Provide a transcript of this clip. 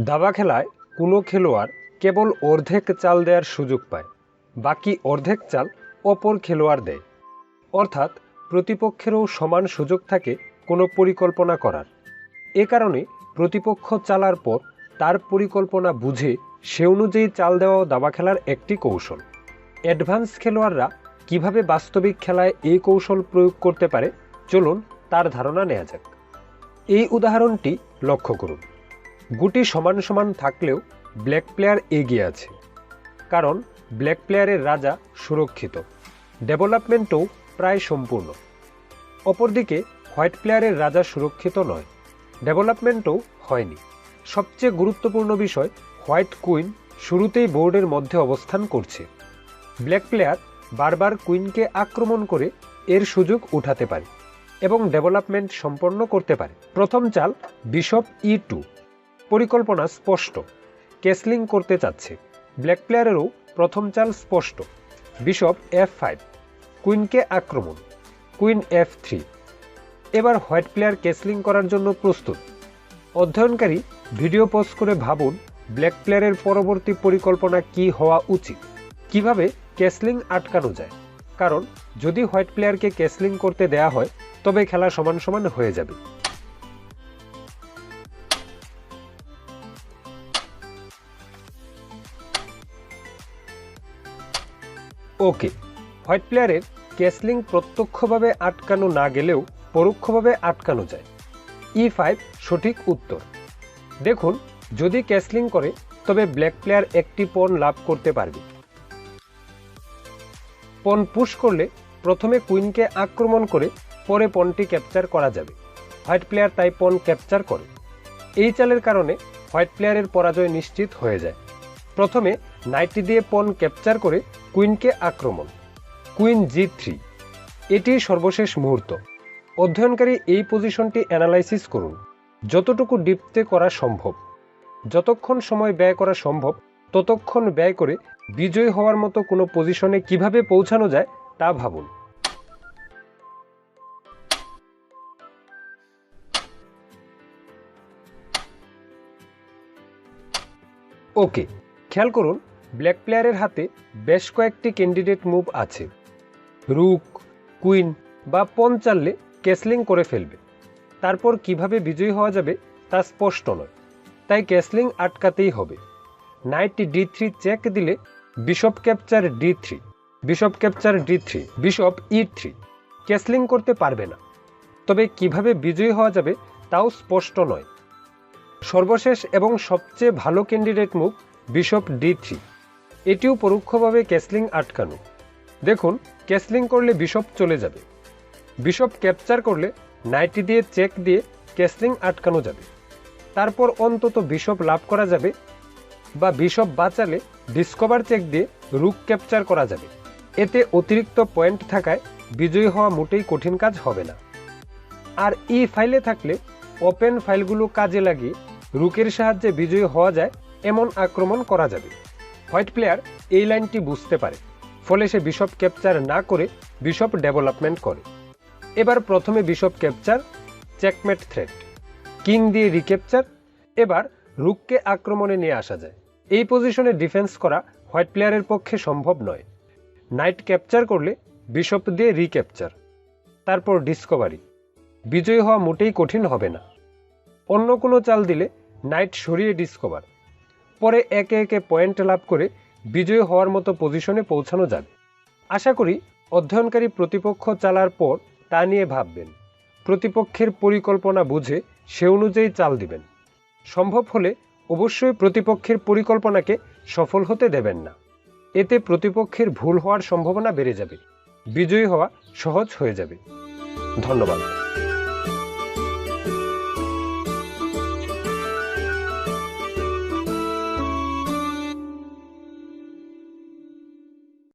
দাবা খেলায় কোনো খেলোয়াড় কেবল অর্ধেক চাল দেওয়ার সুযোগ পায়, বাকি অর্ধেক চাল অপর খেলোয়াড় দেয়। অর্থাৎ প্রতিপক্ষেরও সমান সুযোগ থাকে কোনো পরিকল্পনা করার। এ কারণে প্রতিপক্ষ চালার পর তার পরিকল্পনা বুঝে সে অনুযায়ী চাল দেওয়া দাবা খেলার একটি কৌশল। অ্যাডভান্স খেলোয়াড়রা কীভাবে বাস্তবিক খেলায় এই কৌশল প্রয়োগ করতে পারে, চলুন তার ধারণা নেওয়া যাক। এই উদাহরণটি লক্ষ্য করুন। গুটি সমান সমান থাকলেও ব্ল্যাক প্লেয়ার এগিয়ে আছে। কারণ ব্ল্যাক প্লেয়ারের রাজা সুরক্ষিত। ডেভেলপমেন্টও প্রায় সম্পূর্ণ। অপরদিকে হোয়াইট প্লেয়ারের রাজা সুরক্ষিত নয়। ডেভেলপমেন্টও হয়নি। সবচেয়ে গুরুত্বপূর্ণ বিষয় হোয়াইট কুইন শুরুতেই বোর্ডের মধ্যে অবস্থান করছে। ব্ল্যাক প্লেয়ার বারবার কুইনকে আক্রমণ করে এর সুযোগ উঠাতে পারে এবং ডেভেলপমেন্ট সম্পন্ন করতে পারে। প্রথম চাল বিশপ ই টু। পরিকল্পনা স্পষ্ট। কেসলিং করতে চাচ্ছে। ব্ল্যাক প্লেয়ারেরও প্রথম চাল স্পষ্ট। বিশপ এফ ফাইভ কুইনকে আক্রমণ। কুইন এফ থ্রি এবার হোয়াইট প্লেয়ার কেসলিং করার জন্য প্রস্তুত। অধ্যয়নকারী ভিডিও পোস্ট করে ভাবুন ব্ল্যাক প্লেয়ারের পরবর্তী পরিকল্পনা কি হওয়া উচিত। কীভাবে ক্যাসলিং আটকানো যায়? কারণ যদি হোয়াইট প্লেয়ারকে ক্যাসলিং করতে দেয়া হয়, তবে খেলা সমান সমান হয়ে যাবে। ওকে হোয়াইট প্লেয়ারের ক্যাসলিং প্রত্যক্ষভাবে আটকানো না গেলেও পরোক্ষভাবে আটকানো যায়। ই ফাইভ সঠিক উত্তর। দেখুন, যদি ক্যাসলিং করে, তবে ব্ল্যাক প্লেয়ার একটি পণ লাভ করতে পারবে। পণ পুশ করলে প্রথমে কুইনকে আক্রমণ করে পরে পণটি ক্যাপচার করা যাবে। হোয়াইট প্লেয়ার তাই পণ ক্যাপচার করে। এই চালের কারণে হোয়াইট প্লেয়ারের পরাজয় নিশ্চিত হয়ে যায়। প্রথমে নাইটটি দিয়ে পণ ক্যাপচার করে কুইনকে আক্রমণ। Queen G three. এটি সর্বশেষ মুহূর্ত। অধ্যয়নকারী এই পজিশনটি অ্যানালাইসিস করুন। যতটুকু ডিপতে করা সম্ভব। যতক্ষণ সময় ব্যয় করা সম্ভব, ততক্ষণ ব্যয় করে বিজয়ী হওয়ার মতো কোনো পজিশনে কীভাবে পৌঁছানো যায়, তা ভাবুন। ওকে খেয়াল করুন ব্ল্যাক প্লেয়ারের হাতে বেশ কয়েকটি ক্যান্ডিডেট মুভ আছে। রুক, কুইন বা পন চাললে ক্যাসলিং করে ফেলবে। তারপর কীভাবে বিজয়ী হওয়া যাবে তা স্পষ্ট নয়। তাই ক্যাসলিং আটকাতেই হবে। নাইটটি ডি থ্রি চেক দিলে bishop capture D three bishop capture D three bishop E three castling করতে পারবে না। তবে কীভাবে বিজয়ী হওয়া যাবে তাও স্পষ্ট নয়। সর্বশেষ এবং সবচেয়ে ভালো candidate move bishop D three. এটিও পরোক্ষভাবে ক্যাসলিং আটকানো। দেখুন, ক্যাসলিং করলে বিশপ চলে যাবে। বিশপ ক্যাপচার করলে নাইটি দিয়ে চেক দিয়ে ক্যাসলিং আটকানো যাবে। তারপর অন্তত বিশপ লাভ করা যাবে বা বিশপ বাঁচালে ডিসকভার চেক দিয়ে রুক ক্যাপচার করা যাবে। এতে অতিরিক্ত পয়েন্ট থাকায় বিজয়ী হওয়া মোটেই কঠিন কাজ হবে না। আর ই ফাইলে থাকলে ওপেন ফাইলগুলো কাজে লাগিয়ে রুকের সাহায্যে বিজয়ী হওয়া যায় আক্রমণ করা যাবে। হোয়াইট প্লেয়ার এই লাইনটি বুঝতে পারে, ফলে সে বিশপ ক্যাপচার না করে বিশপ ডেভেলপমেন্ট করে। এবার প্রথমে bishop capture, checkmate threat. King দিয়ে রিক্যাপচার, এবার রুককে আক্রমণে নিয়ে আসা যায়। এই পজিশনে ডিফেন্স করা হোয়াইট প্লেয়ারের পক্ষে সম্ভব নয়। নাইট ক্যাপচার করলে বিশপ দিয়ে রিক্যাপচার। তারপর ডিসকভারি। বিজয়ী হওয়া মোটেই কঠিন হবে না। অন্য কোনো চাল দিলে নাইট সরিয়ে ডিসকভার। পরে একে একে পয়েন্ট লাভ করে বিজয়ী হওয়ার মতো পজিশনে পৌঁছানো যাবে। আশা করি অধ্যয়নকারী প্রতিপক্ষ চালার পর তা নিয়ে ভাববেন। প্রতিপক্ষের পরিকল্পনা বুঝে সে অনুযায়ী চাল দিবেন। সম্ভব হলে অবশ্যই প্রতিপক্ষের পরিকল্পনাকে সফল হতে দেবেন না। এতে প্রতিপক্ষের ভুল হওয়ার সম্ভাবনা বেড়ে যাবে। বিজয়ী হওয়া সহজ হয়ে যাবে। ধন্যবাদ।